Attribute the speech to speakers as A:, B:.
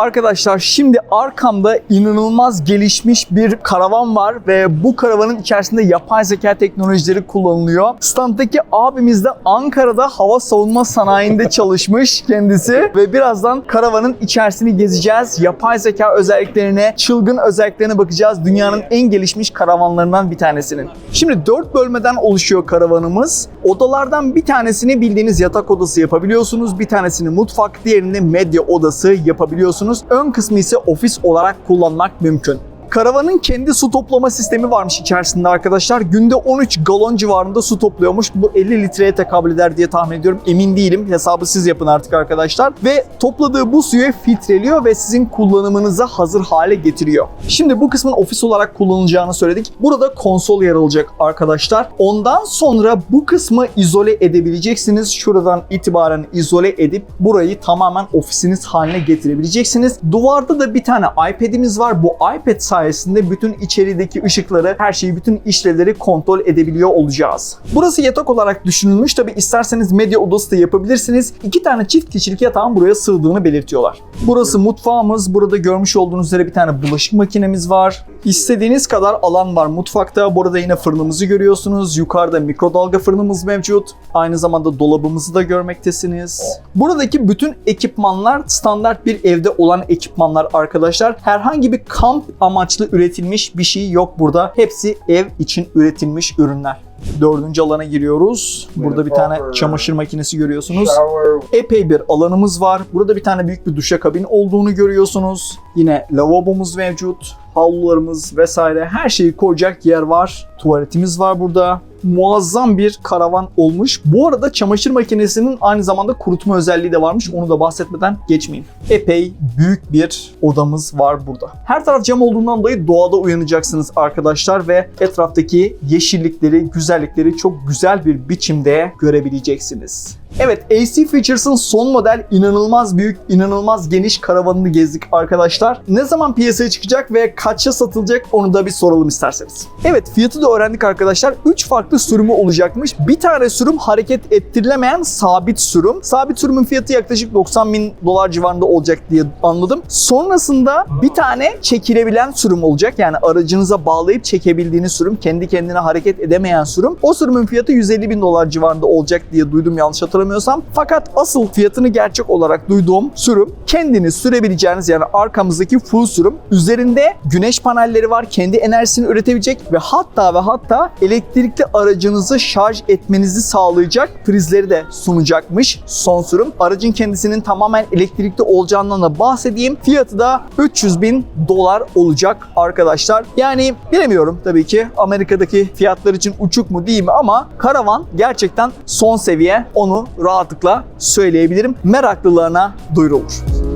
A: Arkadaşlar şimdi arkamda inanılmaz gelişmiş bir karavan var ve bu karavanın içerisinde yapay zeka teknolojileri kullanılıyor. Standdaki abimiz de Ankara'da hava savunma sanayinde çalışmış kendisi ve birazdan karavanın içerisini gezeceğiz. Yapay zeka özelliklerine, çılgın özelliklerine bakacağız. Dünyanın en gelişmiş karavanlarından bir tanesinin. Şimdi dört bölmeden oluşuyor karavanımız. Odalardan bir tanesini bildiğiniz yatak odası yapabiliyorsunuz. Bir tanesini mutfak, diğerini medya odası yapabiliyorsunuz. Ön kısmı ise ofis olarak kullanmak mümkün. Karavanın kendi su toplama sistemi varmış içerisinde arkadaşlar. Günde 13 galon civarında su topluyormuş. Bu 50 litreye tekabül eder diye tahmin ediyorum. Emin değilim. Hesabı siz yapın artık arkadaşlar. Ve topladığı bu suyu filtreliyor ve sizin kullanımınıza hazır hale getiriyor. Şimdi bu kısmın ofis olarak kullanılacağını söyledik. Burada konsol yer alacak arkadaşlar. Ondan sonra bu kısmı izole edebileceksiniz. Şuradan itibaren izole edip burayı tamamen ofisiniz haline getirebileceksiniz. Duvarda da bir tane iPad'imiz var. Bu iPad sayesinde bütün içerideki ışıkları, her şeyi, bütün işlevleri kontrol edebiliyor olacağız. Burası yatak olarak düşünülmüş. Tabi isterseniz medya odası da yapabilirsiniz. İki tane çift kişilik yatağın buraya sığdığını belirtiyorlar. Burası mutfağımız. Burada görmüş olduğunuz üzere bir tane bulaşık makinemiz var. İstediğiniz kadar alan var mutfakta. Burada yine fırınımızı görüyorsunuz. Yukarıda mikrodalga fırınımız mevcut. Aynı zamanda dolabımızı da görmektesiniz. Buradaki bütün ekipmanlar standart bir evde olan ekipmanlar arkadaşlar. Herhangi bir kamp amaçlı üretilmiş bir şey yok burada. Hepsi ev için üretilmiş ürünler. Dördüncü alana giriyoruz. Burada bir tane çamaşır makinesi görüyorsunuz. Epey bir alanımız var. Burada bir tane büyük bir duşakabin olduğunu görüyorsunuz. Yine lavabomuz mevcut. Havlularımız vesaire her şeyi koyacak yer var. Tuvaletimiz var burada. Muazzam bir karavan olmuş. Bu arada çamaşır makinesinin aynı zamanda kurutma özelliği de varmış. Onu da bahsetmeden geçmeyeyim. Epey büyük bir odamız var burada. Her taraf cam olduğundan dolayı doğada uyanacaksınız arkadaşlar ve etraftaki yeşillikleri, güzellikleri çok güzel bir biçimde görebileceksiniz. Evet AC Features'ın son model inanılmaz büyük, inanılmaz geniş karavanını gezdik arkadaşlar. Ne zaman piyasaya çıkacak ve kaça satılacak onu da bir soralım isterseniz. Evet fiyatı da öğrendik arkadaşlar. 3 farklı sürümü olacakmış. Bir tane sürüm hareket ettirilemeyen sabit sürüm. Sabit sürümün fiyatı yaklaşık 90 bin dolar civarında olacak diye anladım. Sonrasında bir tane çekilebilen sürüm olacak. Yani aracınıza bağlayıp çekebildiğiniz sürüm. Kendi kendine hareket edemeyen sürüm. O sürümün fiyatı 150 bin dolar civarında olacak diye duydum yanlış hatırlamıyorsam. Fakat asıl fiyatını gerçek olarak duyduğum sürüm kendiniz sürebileceğiniz yani arkamızdaki full sürüm. Üzerinde güneş panelleri var. Kendi enerjisini üretebilecek ve hatta ve hatta elektrikli aracınızı şarj etmenizi sağlayacak prizleri de sunacakmış son sürüm. Aracın kendisinin tamamen elektrikli olacağından da bahsedeyim. Fiyatı da 300 bin dolar olacak arkadaşlar. Yani bilemiyorum tabii ki Amerika'daki fiyatlar için uçuk mu değil mi ama karavan gerçekten son seviye onu rahatlıkla söyleyebilirim. Meraklılarına duyurulur.